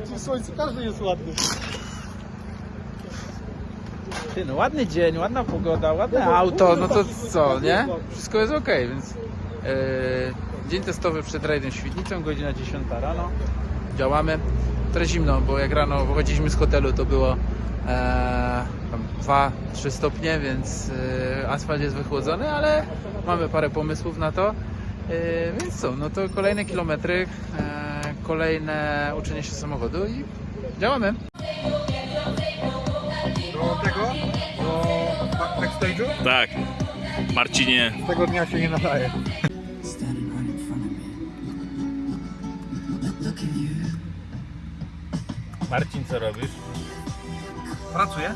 takim słońcu każdy jest ładny. Ty, no ładny dzień, ładna pogoda, ładne auto, no to co, nie? Wszystko jest ok, więc e, dzień testowy przed rajdem Świdnicą, godzina 10 rano. Działamy. Trochę zimno, bo jak rano wychodziliśmy z hotelu, to było e, 2-3 stopnie, więc e, asfalt jest wychłodzony, ale mamy parę pomysłów na to. E, więc co, no to kolejne kilometry, e, kolejne uczenie się samochodu i działamy. Do tego, do backstage'u, Tak. Marcinie, tego dnia się nie nadaje. standing right in front of me. Look, look at you. Marcin, co robisz? Pracuję?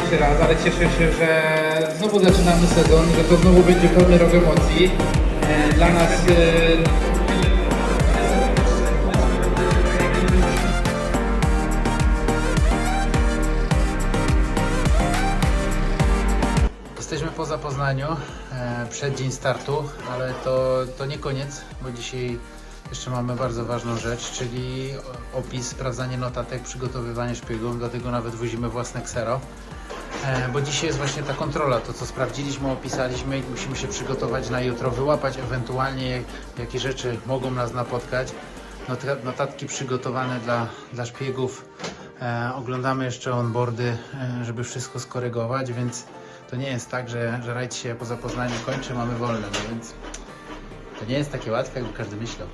Jeszcze raz, ale cieszę się, że znowu zaczynamy sezon, że to znowu będzie pełny rok emocji. E, Dla nas e, Jesteśmy po zapoznaniu, e, przed dzień startu, ale to, to nie koniec, bo dzisiaj jeszcze mamy bardzo ważną rzecz, czyli opis, sprawdzanie notatek, przygotowywanie szpiegów, dlatego nawet wozimy własne ksero. E, Bo dzisiaj jest właśnie ta kontrola, to co sprawdziliśmy, opisaliśmy i musimy się przygotować na jutro, wyłapać ewentualnie jakie rzeczy mogą nas napotkać. Not- Notatki przygotowane dla, dla szpiegów. E, oglądamy jeszcze onboardy, e, żeby wszystko skorygować, więc to nie jest tak, że, że rajd się po zapoznaniu kończy, mamy wolne, no więc to nie jest takie łatwe, jakby każdy myślał.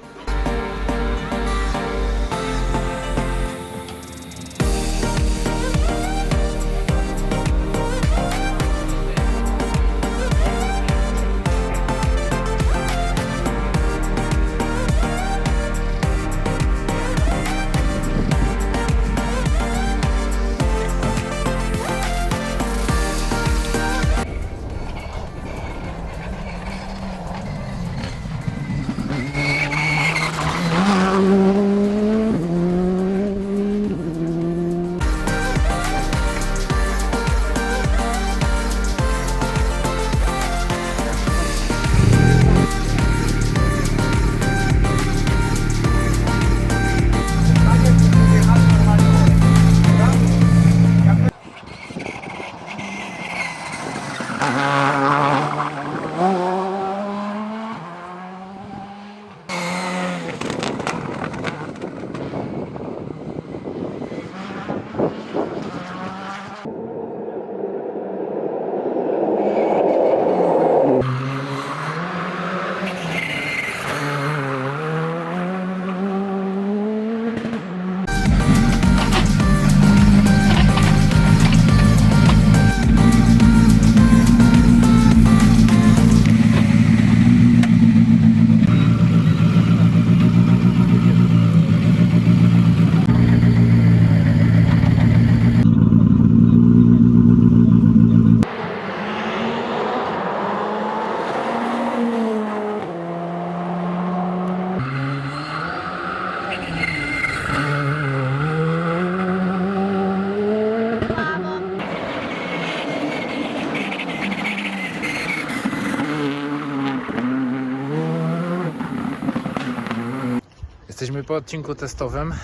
Jesteśmy po odcinku testowym.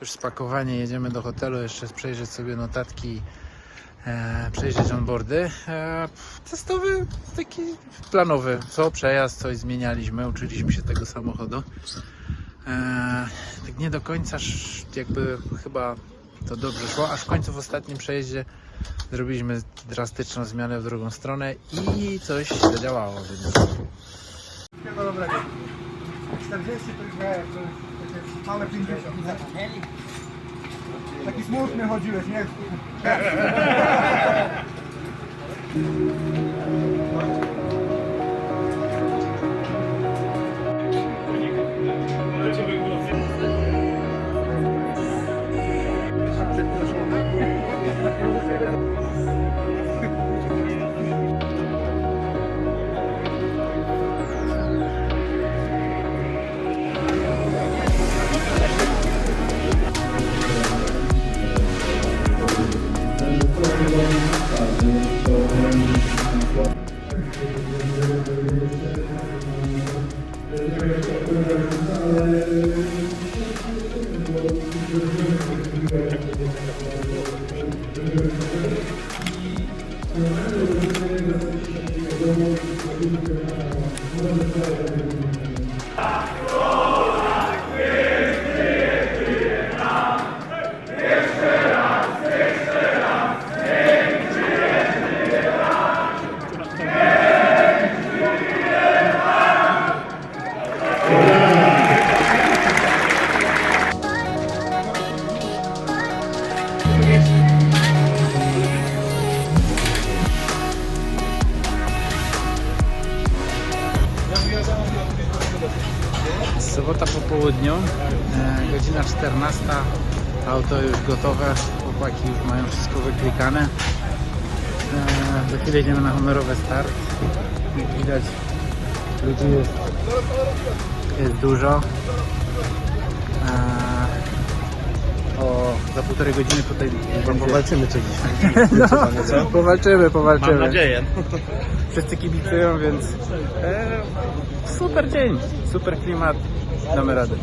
Już spakowanie, jedziemy do hotelu, jeszcze przejrzeć sobie notatki, e, przejrzeć onboardy. E, testowy, taki planowy. Co przejazd, coś zmienialiśmy, uczyliśmy się tego samochodu. E, tak nie do końca jakby chyba to dobrze szło, aż w końcu w ostatnim przejeździe zrobiliśmy drastyczną zmianę w drugą stronę i coś zadziałało, więc dobrego. 40 to już wiesz, to małe 50. Taki smutny chodziłeś, nie? Przepraszam. Południu. E, godzina 14. Auto już gotowe. Chłopaki już mają wszystko wyklikane. E, za chwilę idziemy na honorowy start. Jak widać, ludzi jest, jest dużo. O, za półtorej godziny tutaj. Powalczymy co dzisiaj. No, powalczymy, powalczymy. Mam nadzieję. Wszyscy kibicują, więc e, super dzień, super klimat, damy radę.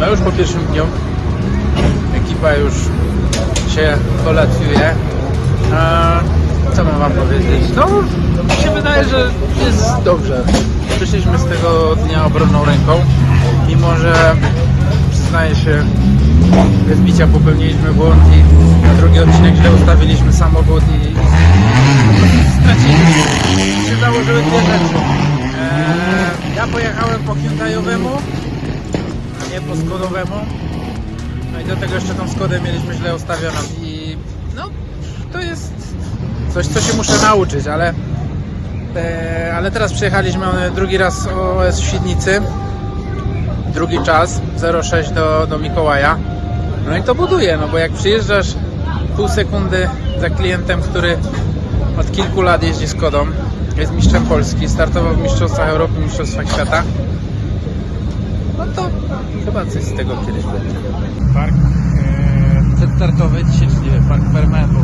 No już po pierwszym dniu ekipa już się kolacjuje. A, co mam wam powiedzieć? No, mi się wydaje, że jest dobrze. Przyszliśmy z tego dnia obronną ręką, mimo że przyznaję się, bez bicia popełniliśmy błąd i na drugi odcinek źle ustawiliśmy samochód i, straciliśmy. się założyły dwie rzeczy. Eee, ja pojechałem po Hyundaiowemu, nie po Skodowemu. No i do tego jeszcze tą Skodę mieliśmy źle ustawioną i no to jest coś, co się muszę nauczyć, ale e, ale teraz przyjechaliśmy drugi raz OS w Świdnicy, drugi czas, 06 do, do Mikołaja. No i to buduje, no bo jak przyjeżdżasz pół sekundy za klientem, który od kilku lat jeździ Skodą, jest mistrzem Polski, startował w Mistrzostwach Europy, Mistrzostwach Świata, no to chyba coś z tego kiedyś będzie. Park e, przedstartowy, dzisiaj czyli park fermentu.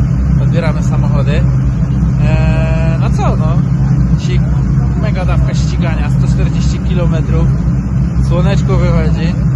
Odbieramy samochody. E, no co, no. Dzisiaj mega dawka ścigania, 140 km. Słoneczko wychodzi.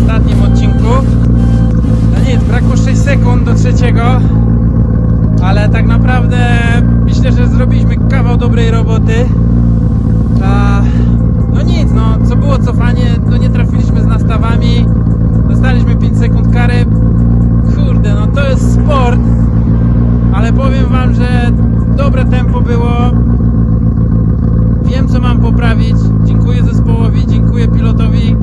ostatnim odcinku. No nic, brakło 6 sekund do trzeciego, ale tak naprawdę myślę, że zrobiliśmy kawał dobrej roboty. A, no nic, no co było cofanie, to nie trafiliśmy z nastawami, dostaliśmy 5 sekund kary. Kurde, no to jest sport, ale powiem Wam, że dobre tempo było. Wiem, co mam poprawić. Dziękuję zespołowi, dziękuję pilotowi